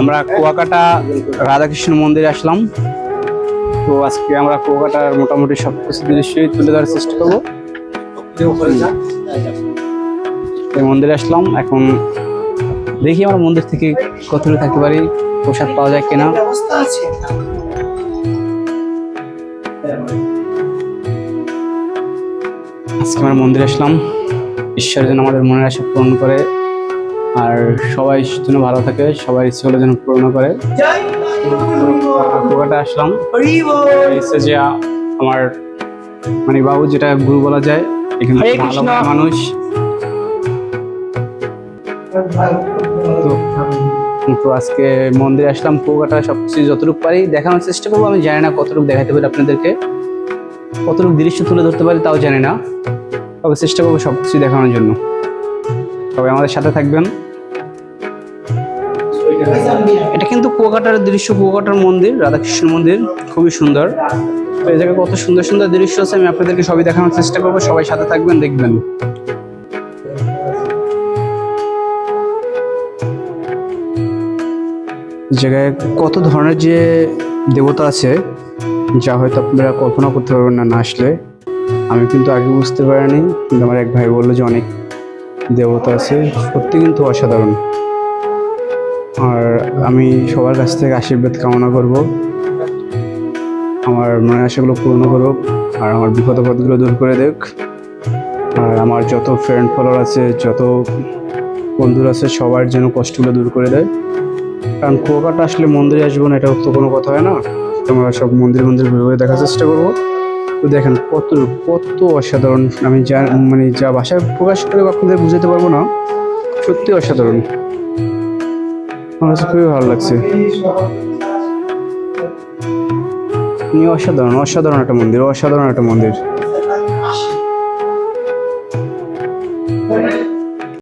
আমরা কুয়াকাটা রাধাকৃষ্ণ মন্দিরে আসলাম। তো আজকে আমরা কুয়াকাটার মোটামুটি সব কিছু দৃশ্যই তুলে ধরার চেষ্টা করব। এই মন্দিরে আসলাম। এখন দেখি আমরা মন্দির থেকে কত থাকতে পারি, প্রসাদ পাওয়া যায় কিনা। আজকে আমরা মন্দিরে আসলাম। ঈশ্বর যেন আমাদের মনের আশা পূরণ করে। আর সবাই যেন ভালো থাকে সবাই ইচ্ছেগুলো যেন পূর্ণ করে। আসলাম। এসে যে আমার মানে বাবু যেটা গুরু বলা যায় এখানে ভালো মানুষ। তো আজকে মন্দিরে আসলাম কুয়াকাটা সবকিছু যতটুকু পারি দেখানোর চেষ্টা করব। আমি জানি না কতটুকু দেখাতে পারি আপনাদেরকে। কতটুকু দৃশ্য তুলে ধরতে পারি তাও জানি না। তবে চেষ্টা করব সবকিছু দেখানোর জন্য। সবাই আমাদের সাথে থাকবেন। এটা কিন্তু কুয়াকাটার দৃশ্য, কুয়াকাটার মন্দির রাধাকৃষ্ণ মন্দির, খুবই সুন্দর। এই জায়গায় কত সুন্দর সুন্দর দৃশ্য আছে, আমি আপনাদেরকে সবই দেখানোর চেষ্টা করব, সবাই সাথে থাকবেন, দেখবেন। জায়গায় কত ধরনের যে দেবতা আছে, যা হয়তো আপনারা কল্পনা করতে পারবেন না না আসলে। আমি কিন্তু আগে বুঝতে পারিনি, কিন্তু আমার এক ভাই বলল যে অনেক দেবতা আছে, সত্যি কিন্তু অসাধারণ। আর আমি সবার কাছ থেকে আশীর্বাদ কামনা করব। আমার মনে আশাগুলো পূর্ণ করুক, আর আমার বিপদ দূর করে দেখ। আর আমার যত ফ্রেন্ড ফলোয়ার আছে, যত বন্ধুরা আছে, সবার যেন কষ্টগুলো দূর করে দেয়। কারণ কুয়াকাটা আসলে মন্দিরে আসব না, এটা তো কোনো কথা হয় না। তোমরা সব মন্দির মন্দির ঘুরে ঘুরে দেখার চেষ্টা করব। তো দেখেন কত কত অসাধারণ। আমি যা মানে যা ভাষায় প্রকাশ করে আপনাদের বুঝাতে পারব না সত্যি অসাধারণ। আমার খুবই ভালো লাগছে। অসাধারণ অসাধারণ একটা মন্দির, অসাধারণ একটা মন্দির।